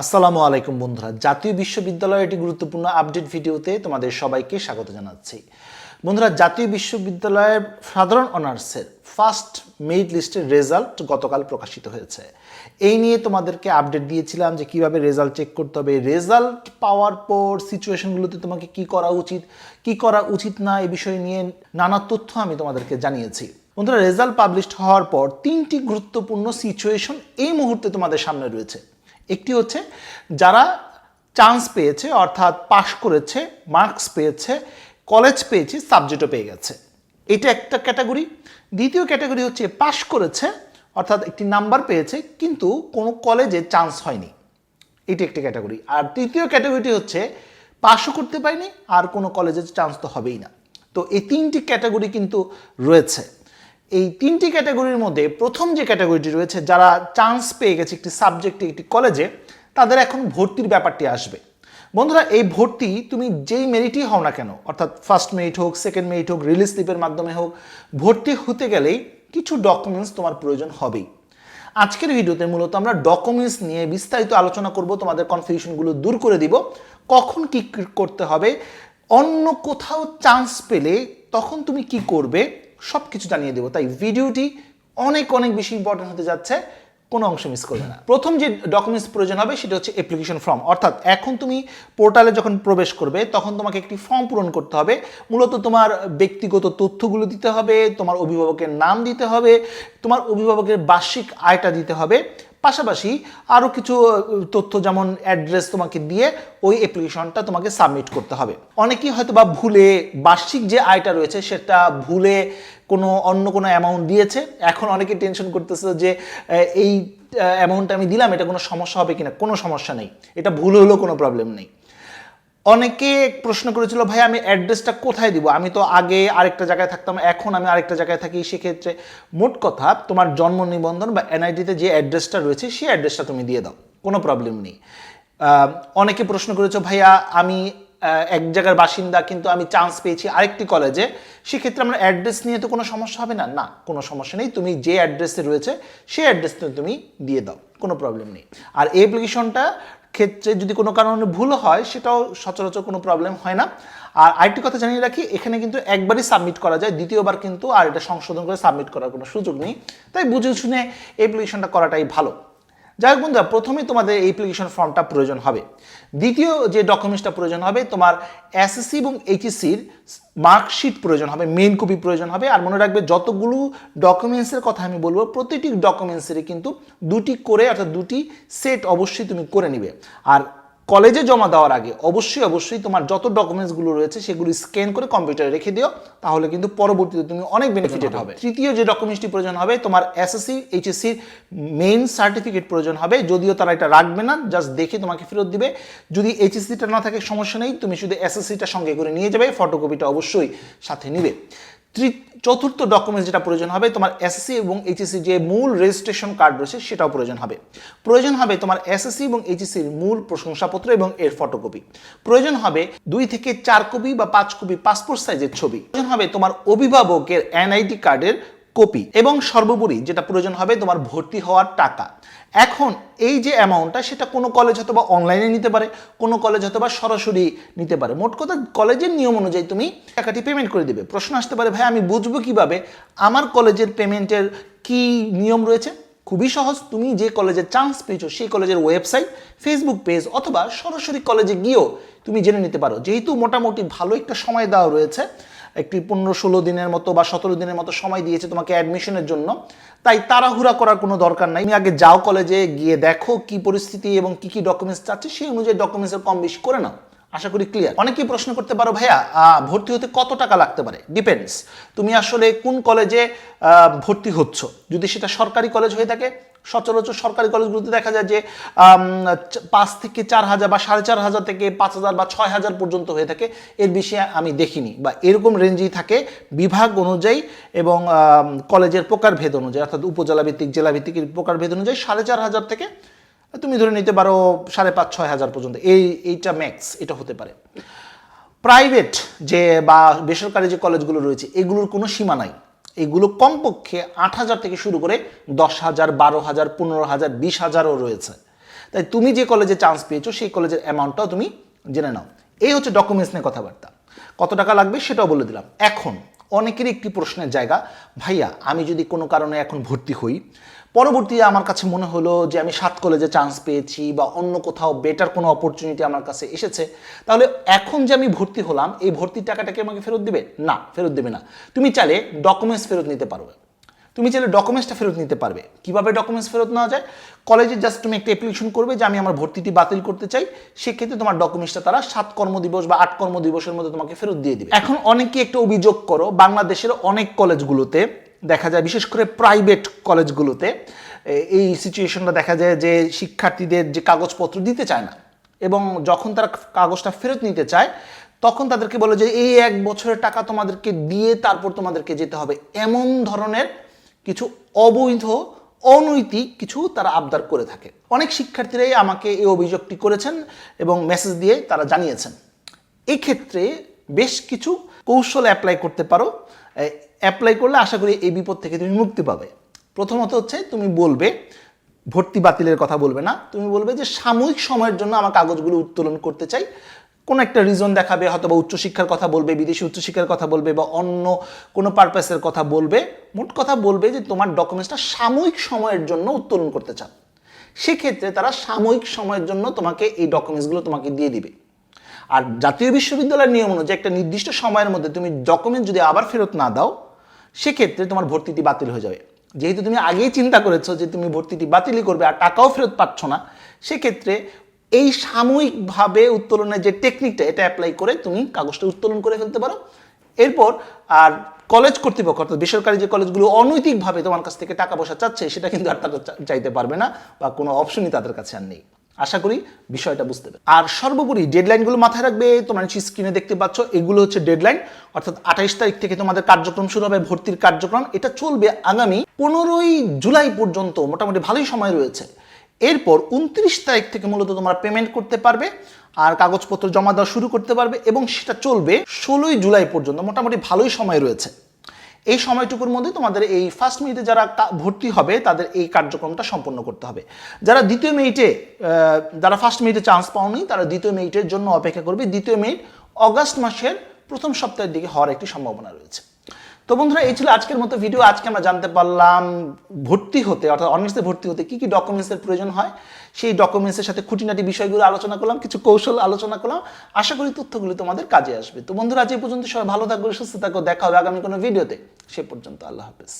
আসসালামু আলাইকুম বন্ধুরা। জাতীয় বিশ্ববিদ্যালয়ের একটি গুরুত্বপূর্ণ আপডেট ভিডিওতে তোমাদের সবাইকে স্বাগত জানাচ্ছি। বন্ধুরা, জাতীয় বিশ্ববিদ্যালয়ের সাধারণ অনার্সের ফার্স্ট মেরিট লিস্টের রেজাল্ট গতকাল প্রকাশিত হয়েছে। এই নিয়ে তোমাদেরকে আপডেট দিয়েছিলাম যে কীভাবে রেজাল্ট চেক করতে হবে। রেজাল্ট পাওয়ার পর সিচুয়েশনগুলোতে তোমাকে কি করা উচিত, কি করা উচিত না, এ বিষয় নিয়ে নানা তথ্য আমি তোমাদেরকে জানিয়েছি। বন্ধুরা, রেজাল্ট পাবলিশড হওয়ার পর তিনটি গুরুত্বপূর্ণ সিচুয়েশন এই মুহূর্তে তোমাদের সামনে রয়েছে। একটি হচ্ছে যারা চান্স পেয়েছে, অর্থাৎ পাশ করেছে মার্কস পেয়েছে কলেজ পেয়েছে সাবজেক্টও পেয়ে গেছে। এটা একটা ক্যাটাগরি দ্বিতীয় ক্যাটাগরি হচ্ছে পাশ করেছে, অর্থাৎ একটি নাম্বার পেয়েছে, কিন্তু কোনো কলেজে চান্স হয়নি। এটি একটি ক্যাটাগরি আর তৃতীয় ক্যাটাগরিটি হচ্ছে পাশও করতে পারিনি, আর কোনো কলেজে চান্স তো হবেই না। তো এই তিনটি ক্যাটাগরি কিন্তু রয়েছে। এই তিনটি ক্যাটাগরির মধ্যে প্রথম যে ক্যাটাগরিটি রয়েছে, যারা চান্স পেয়ে গেছে একটি সাবজেক্টে একটি কলেজে তাদের এখন ভর্তির ব্যাপারটি আসবে। বন্ধুরা, এই ভর্তি তুমি যেই মেরিটই হও না কেন, অর্থাৎ ফার্স্ট মেরিট হোক সেকেন্ড মেরিট হোক রিলিজ স্লিপের মাধ্যমে হোক, ভর্তি হতে গেলেই কিছু ডকুমেন্টস তোমার প্রয়োজন হবেই। আজকের ভিডিওতে মূলত আমরা ডকুমেন্টস নিয়ে বিস্তারিত আলোচনা করব, তোমাদের কনফিউশনগুলো দূর করে দিব, কখন কি করতে হবে, অন্য কোথাও চান্স পেলে তখন তুমি কি করবে সব কিছু জানিয়ে দেবো। তাই ভিডিওটি অনেক অনেক বেশি ইম্পর্টেন্ট হতে যাচ্ছে, কোনো অংশ মিস করবে না। প্রথম যে ডকুমেন্টস প্রয়োজন হবে, সেটা হচ্ছে অ্যাপ্লিকেশন ফর্ম অর্থাৎ এখন তুমি পোর্টালে যখন প্রবেশ করবে, তখন তোমাকে একটি ফর্ম পূরণ করতে হবে। মূলত তোমার ব্যক্তিগত তথ্যগুলো দিতে হবে, তোমার অভিভাবকের নাম দিতে হবে, তোমার অভিভাবকের বার্ষিক আয়টা দিতে হবে। পাশাপাশি আরও কিছু তথ্য যেমন অ্যাড্রেস তোমাকে দিয়ে ওই অ্যাপ্লিকেশনটা তোমাকে সাবমিট করতে হবে। অনেকেই হয়তো বা ভুলে বার্ষিক যে আয়টা রয়েছে সেটা ভুলে কোনো অন্য কোনো অ্যামাউন্ট দিয়েছে। এখন অনেকে টেনশন করতেছে যে এই অ্যামাউন্টটা আমি দিলাম, এটা কোনো সমস্যা হবে কিনা? কোনো সমস্যা নেই। এটা ভুল হলেও কোনো প্রবলেম নেই। অনেকে প্রশ্ন করেছিল, ভাই, আমি অ্যাড্রেসটা কোথায় দিব? আমি তো আগে আরেকটা জায়গায় থাকতাম, এখন আমি আরেকটা জায়গায় থাকি। সেক্ষেত্রে মোট কথা, তোমার জন্ম নিবন্ধন বা এনআইডিতে যে অ্যাড্রেসটা রয়েছে, সেই অ্যাড্রেসটা তুমি দিয়ে দাও, কোনো প্রবলেম নেই। অনেকে প্রশ্ন করেছ, ভাইয়া, আমি এক জায়গার বাসিন্দা, কিন্তু আমি চান্স পেয়েছি আরেকটি কলেজে। সেক্ষেত্রে আমার অ্যাড্রেস নিয়ে তো কোনো সমস্যা হবে না? না, কোনো সমস্যা নেই। তুমি যে অ্যাড্রেসে রয়েছে, সেই অ্যাড্রেসটা তুমি দিয়ে দাও, কোনো প্রবলেম নেই। আর এই অ্যাপ্লিকেশনটা ক্ষেত্রে যদি কোনো কারণে ভুল হয়, সেটাও সচরাচর কোনো প্রবলেম হয় না। আর আরেকটি কথা জানিয়ে রাখি, এখানে কিন্তু একবারই সাবমিট করা যায়, দ্বিতীয়বার কিন্তু আর এটা সংশোধন করে সাবমিট করার কোনো সুযোগ নেই। তাই বুঝে শুনে অ্যাপ্লিকেশনটা করাটাই ভালো। যাই হোক বন্ধুরা প্রথমে তোমাদের অ্যাপ্লিকেশন ফর্মটা প্রয়োজন হবে। দ্বিতীয় যে ডকুমেন্টসটা প্রয়োজন হবে, তোমার এসএসসি এবং এইচএসসির মার্কশিট প্রয়োজন হবে মেন কপি প্রয়োজন হবে। আর মনে রাখবে, যতগুলো ডকুমেন্টসের কথা আমি বলব, প্রতিটি ডকুমেন্টসেরই কিন্তু দুটি করে, অর্থাৎ দুটি সেট অবশ্যই তুমি করে নিবে। আর কলেজে জমা দেওয়ার আগে অবশ্যই অবশ্যই তোমার যত ডকুমেন্টসগুলো রয়েছে সেগুলো স্ক্যান করে কম্পিউটারে রেখে দিও তাহলে কিন্তু পরবর্তীতে তুমি অনেক বেনিফিটেড হবে। তৃতীয় যে ডকুমেন্টসটি প্রয়োজন হবে তোমার এসএসসি এইচএসসি মেইন সার্টিফিকেট প্রয়োজন হবে যদিও তারা এটা রাখবে না জাস্ট দেখে তোমাকে ফেরত দিবে। যদি এইচএসসিটা না থাকে সমস্যা নেই তুমি শুধু এসএসসিটা সঙ্গে করে নিয়ে যাবে ফটোকপিটা অবশ্যই সাথে নিবে। চতুর্থ ডকুমেন্টস যেটা প্রয়োজন হবে, তোমার এসএসসি এবং এইচএসসি যে মূল রেজিস্ট্রেশন কার্ড রয়েছে, সেটাও প্রয়োজন হবে। প্রয়োজন হবে তোমার এসএসসি এবং এইচএসসির মূল প্রশংসাপত্র এবং এর ফটোকপি প্রয়োজন হবে দুই থেকে চার কপি বা পাঁচ কপি পাসপোর্ট সাইজের ছবি। প্রয়োজন হবে তোমার অভিভাবকের এনআইডি কার্ডের কপি এবং সর্বোপরি যেটা প্রয়োজন হবে তোমার ভর্তি হওয়ার টাকা। এখন এই যে অ্যামাউন্টটা সেটা কোনো কলেজ হয়তো বা অনলাইনে নিতে পারে, কোনো কলেজ হয়তো বা সরাসরি নিতে পারে। মোট কথা কলেজের নিয়ম অনুযায়ী তুমি টাকাটি পেমেন্ট করে দেবে। প্রশ্ন আসতে পারে, ভাই, আমি বুঝব কীভাবে আমার কলেজের পেমেন্টের কি নিয়ম রয়েছে? খুবই সহজ। তুমি যে কলেজে চান্স পেয়েছ, সেই কলেজের ওয়েবসাইট ফেসবুক পেজ অথবা সরাসরি কলেজে গিয়েও তুমি জেনে নিতে পারো। যেহেতু মোটামুটি ভালো একটা সময় দেওয়া রয়েছে, একটি পনেরো ষোলো দিনের মতো বা সতেরো দিনের মতো সময় দিয়েছে তোমাকে অ্যাডমিশনের জন্য, তাই তাড়াহুড়া করার কোনো দরকার নাই। তুমি আগে যাও কলেজে, গিয়ে দেখো কি পরিস্থিতি এবং কি কি ডকুমেন্টস চাচ্ছে, সেই অনুযায়ী ডকুমেন্টসের কম বেশি করে নাও। আশা করি ক্লিয়ার অনেকেই প্রশ্ন করতে পারো, ভাইয়া ভর্তি হতে কত টাকা লাগতে পারে? ডিপেন্ডস তুমি আসলে কোন কলেজে ভর্তি হচ্ছ? যদি সেটা সরকারি কলেজ হয়ে থাকে, সচরাচর সরকারি কলেজগুলোতে দেখা যায় যে পাঁচ থেকে চার হাজার বা সাড়ে চার হাজার থেকে পাঁচ হাজার বা ছয় হাজার পর্যন্ত হয়ে থাকে। এর বেশি আমি দেখিনি বা এরকম রেঞ্জেই থাকে বিভাগ অনুযায়ী এবং কলেজের প্রকারভেদ অনুযায়ী, অর্থাৎ উপজেলা ভিত্তিক জেলা ভিত্তিক প্রকারভেদ অনুযায়ী সাড়ে চার হাজার থেকে তুমি ধরে নিতে পারো সাড়ে পাঁচ, ছয় হাজার পর্যন্ত। এই, এইটা ম্যাক্স এটা হতে পারে। প্রাইভেট যে বা বেসরকারি যে কলেজগুলো রয়েছে, এগুলোর কোনো সীমা নাই। এগুলো কমপক্ষে আট হাজার থেকে শুরু করে দশ হাজার, বারো হাজার, পনেরো হাজার, বিশ হাজারও রয়েছে। তাই তুমি যে কলেজে চান্স পেয়েছ, সেই কলেজের অ্যামাউন্টটাও তুমি জেনে নাও। এই হচ্ছে ডকুমেন্টস নিয়ে কথাবার্তা। কত টাকা লাগবে সেটাও বলে দিলাম। এখন অনেকেরই একটি প্রশ্নের জায়গা, ভাইয়া, আমি যদি কোনো কারণে এখন ভর্তি হই পরবর্তীতে আমার কাছে মনে হলো যে আমি সাত কলেজে চান্স পেয়েছি বা অন্য কোথাও বেটার কোনো অপরচুনিটি আমার কাছে এসেছে, তাহলে এখন যে আমি ভর্তি হলাম, এই ভর্তির টাকাটাকে আমাকে ফেরত দিবে? না, ফেরত দেবে না। তুমি চাইলে ডকুমেন্টস ফেরত নিতে পারবে তুমি চাইলে ডকুমেন্টসটা ফেরত নিতে পারবে। কীভাবে ডকুমেন্টস ফেরত নেওয়া যায়? কলেজে জাস্ট তুমি একটা অ্যাপ্লিকেশন করবে যে আমি আমার ভর্তিটি বাতিল করতে চাই, সেক্ষেত্রে তোমার ডকুমেন্টসটা তারা সাত কর্মদিবস বা আট কর্মদিবসের মধ্যে তোমাকে ফেরত দিয়ে দিবে। এখন অনেকে একটা অভিযোগ করো, বাংলাদেশের অনেক কলেজগুলোতে দেখা যায়, বিশেষ করে প্রাইভেট কলেজগুলোতে এই সিচুয়েশনটা দেখা যায় যে শিক্ষার্থীদের যে কাগজপত্র দিতে চায় না এবং যখন তারা কাগজটা ফেরত নিতে চায়, তখন তাদেরকে বলে যে, এই এক বছরের টাকা তোমাদেরকে দিয়ে তারপর তোমাদেরকে যেতে হবে। এমন ধরনের কিছু অবৈধ, অনৈতিক কিছু তারা আবদার করে থাকে। অনেক শিক্ষার্থীরাই আমাকে এই অভিযোগটি করেছেন এবং মেসেজ দিয়ে তারা জানিয়েছেন। এক্ষেত্রে বেশ কিছু কৌশল অ্যাপ্লাই করতে পারো। অ্যাপ্লাই করলে আশা করি এই বিপদ থেকে তুমি মুক্তি পাবে। প্রথমত হচ্ছে তুমি বলবে, ভর্তি বাতিলের কথা বলবে না, তুমি বলবে যে সাময়িক সময়ের জন্য আমার কাগজগুলো উত্তোলন করতে চাই। কোনো একটা রিজন দেখাবে হয়তো বা উচ্চশিক্ষার কথা বলবে, বিদেশি উচ্চশিক্ষার কথা বলবে বা অন্য কোনো পারপাসের কথা বলবে। মোট কথা বলবে যে তোমার ডকুমেন্টসটা সাময়িক সময়ের জন্য উত্তোলন করতে চাও। সেক্ষেত্রে তারা সাময়িক সময়ের জন্য তোমাকে এই ডকুমেন্টসগুলো তোমাকে দিয়ে দিবে। আর জাতীয় বিশ্ববিদ্যালয়ের নিয়ম অনুযায়ী একটা নির্দিষ্ট সময়ের মধ্যে তুমি ডকুমেন্ট যদি আবার ফেরত না দাও সেক্ষেত্রে তোমার ভর্তিটি বাতিল হয়ে যাবে। যেহেতু তুমি আগেই চিন্তা করেছ যে তুমি ভর্তিটি বাতিলই করবে আর টাকাও ফেরত পাচ্ছ না, সেক্ষেত্রে এই সাময়িকভাবে উত্তোলনের যে টেকনিকটা এটা অ্যাপ্লাই করে তুমি কাগজটা উত্তোলন করে ফেলতে পারো। এরপর আর কলেজ কর্তৃপক্ষ, অর্থাৎ বেসরকারি যে কলেজগুলো অনৈতিকভাবে তোমার কাছ থেকে টাকা পয়সা চাচ্ছে, সেটা কিন্তু আর তারা চাইতে পারবে না বা কোনো অপশনই তাদের কাছে আর নেই। আশা করি বিষয়টা বুঝতে পারবে আর সর্বোপরি ডেডলাইনগুলো মাথায় রাখবে, তোমরা নিশ্চয়ই স্ক্রিনে দেখতে পাচ্ছ, এগুলো হচ্ছে ডেডলাইন অর্থাৎ আঠাইশ তারিখ থেকে তোমাদের কার্যক্রম শুরু হবে, ভর্তির কার্যক্রম। এটা চলবে আগামী পনেরোই জুলাই পর্যন্ত, মোটামুটি ভালোই সময় রয়েছে। এরপর উনত্রিশ তারিখ থেকে মূলত তোমরা পেমেন্ট করতে পারবে, আর কাগজপত্র জমা দেওয়া শুরু করতে পারবে, এবং সেটা চলবে ষোলোই জুলাই পর্যন্ত, মোটামুটি ভালোই সময় রয়েছে। এই সময়টুকুর মধ্যে তোমাদের এই ফার্স্ট মিনিটে যারা ভর্তি হবে, তাদের এই কার্যক্রমটা সম্পন্ন করতে হবে। যারা দ্বিতীয় মিনিটে যারা ফার্স্ট মিনিটে চান্স পাওনি, তারা দ্বিতীয় মিনিটের জন্য অপেক্ষা করবে। দ্বিতীয় মিনিট অগাস্ট মাসের প্রথম সপ্তাহের দিকে হওয়ার একটি সম্ভাবনা রয়েছে। তো বন্ধুরা, এই ছিল আজকের মতো ভিডিও আজকে আমরা জানতে পারলাম ভর্তি হতে, অর্থাৎ অনার্সে ভর্তি হতে কি কি ডকুমেন্টসের প্রয়োজন হয়। সেই ডকুমেন্টসের সাথে খুঁটিনাটি বিষয়গুলো আলোচনা করলাম, কিছু কৌশল আলোচনা করলাম। আশা করি তথ্যগুলি তোমাদের কাজে আসবে। তো বন্ধুরা, আজ এই পর্যন্ত সবাই ভালো থাকবে, সুস্থ থাকো। দেখা হবে আগামী কোনো ভিডিওতে সে পর্যন্ত আল্লাহ হাফেজ।